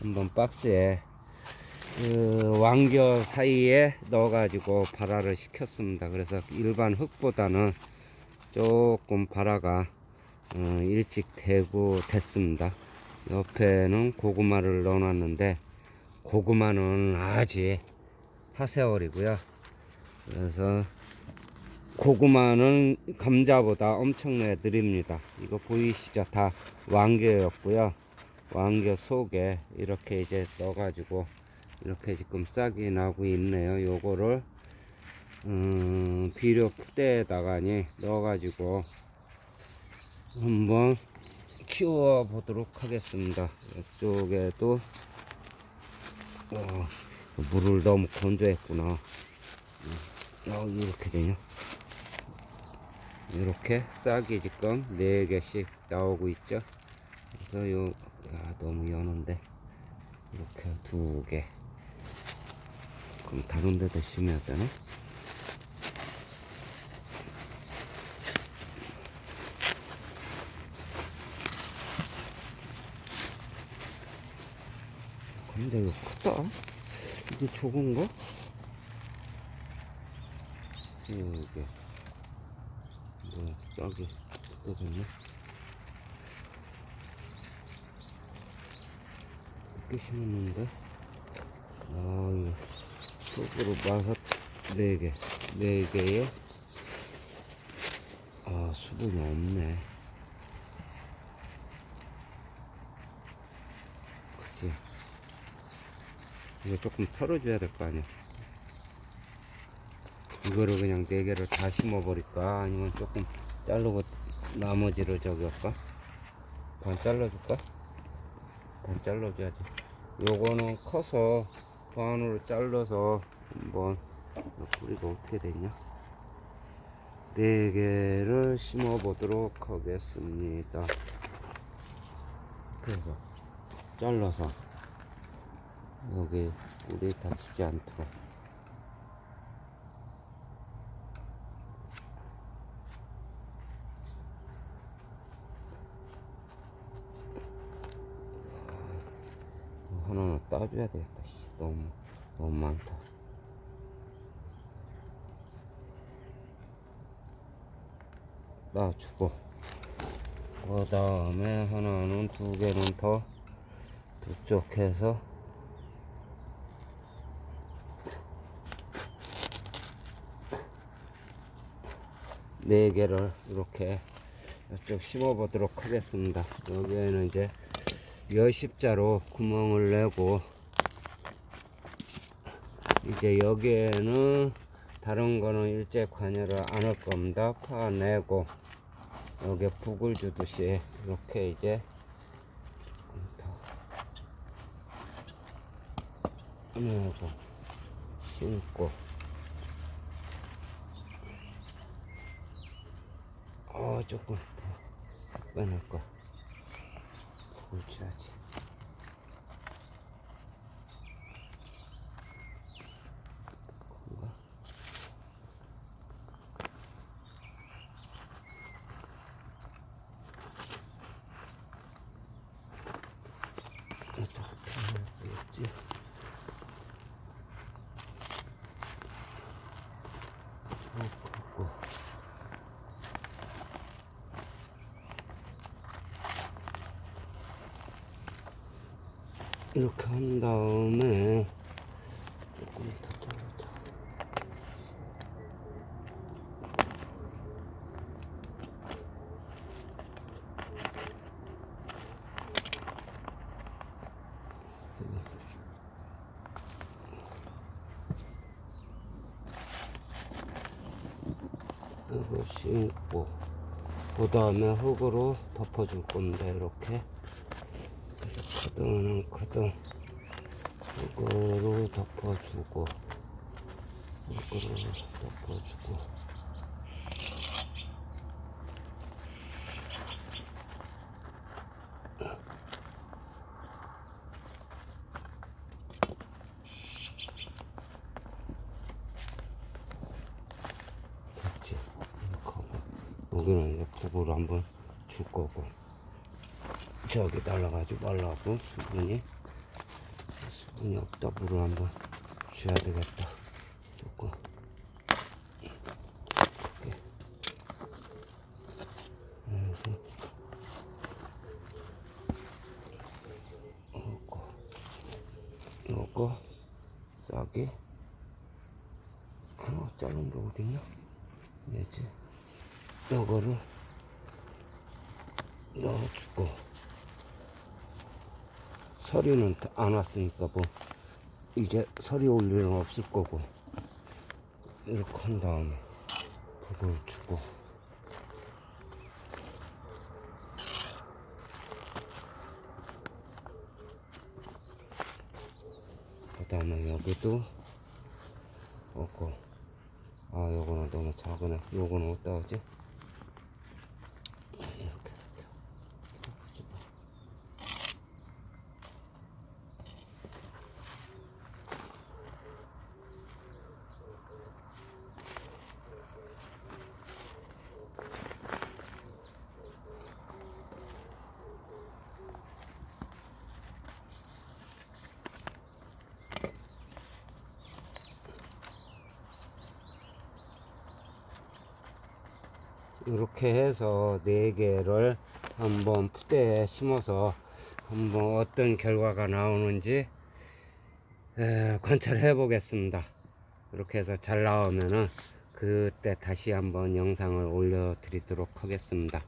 한번 박스에 그 왕겨 사이에 넣어가지고 발화를 시켰습니다. 그래서 일반 흙보다는 조금 발화가 어, 일찍 되고 됐습니다. 옆에는 고구마를 넣어놨는데 고구마는 아직 하세월이고요. 그래서 고구마는 감자보다 엄청나게 느립니다. 이거 보이시죠? 다 왕겨였고요. 왕겨 속에 이렇게 이제 넣어가지고 이렇게 지금 싹이 나고 있네요. 요거를 음, 비료 푸대에다가니 넣어가지고 한번 키워 보도록 하겠습니다. 이쪽에도 어, 물을 너무 건조했구나. 어, 이렇게 되냐? 이렇게 싹이 지금 4개씩 나오고 있죠. 그래서 요, 야, 너무 연한데. 이렇게 두 개. 그럼 다른 데도 심어야 되나? 근데 이거 크다. 이게 적은가? 이게 뭐 싹이 뜯어졌네. 늦게 심었는데. 아 이거 속으로 마섯 네 개, 네 개에 아 수분이 없네. 그치? 이거 조금 털어줘야 될 거 아니야. 이거를 그냥 네 개를 다 심어버릴까? 아니면 조금 자르고 나머지를 저기 할까? 반 잘라줄까? 반 잘라줘야지. 요거는 커서 반으로 잘라서 한번 뿌리가 어떻게 되냐? 네 개를 심어 보도록 하겠습니다. 그래서 잘라서 여기 뿌리 다치지 않도록 하나는 따줘야 되겠다. 씨, 너무 너무 많다. 따주고 그 다음에 하나는 두 개는 더 두 쪽 해서 네 개를 이렇게 이쪽 심어 보도록 하겠습니다. 여기에는 이제 여십자로 구멍을 내고 이제 여기에는 다른 거는 일제 관여를 안 할 겁니다. 파내고 여기에 북을 주듯이 이렇게 이제 내고 심고 어 조금 더굵 Burçaç. 이렇게 한 다음에 조금 더 잘라줘. 이거 심고 그 다음에 흙으로 덮어줄 겁니다 이렇게 크등 흙으로 덮어주고 흙으로 덮어주고. 됐지? 여기는 이제 컵으로 한번 줄 거고 저기 날라가지고 말라고 수분이 문이 없다. 물을 한번 줘야 되겠다. 조금. 이렇게. 요거 싸게. 하나 자른 게 어딨냐? 얘지. 요거를 넣어주고 서리는 다안 왔으니까 뭐 이제 서리 올 일은 없을 거고. 이렇게 한 다음에 그걸 주고. 그 다음에 여기도 없고. 아 요거는 너무 작으네. 요거는 어디다 하지 이렇게 해서 네 개를 한번 푸대에 심어서 한번 어떤 결과가 나오는지 에, 관찰해 보겠습니다. 이렇게 해서 잘 나오면은 그때 다시 한번 영상을 올려 드리도록 하겠습니다.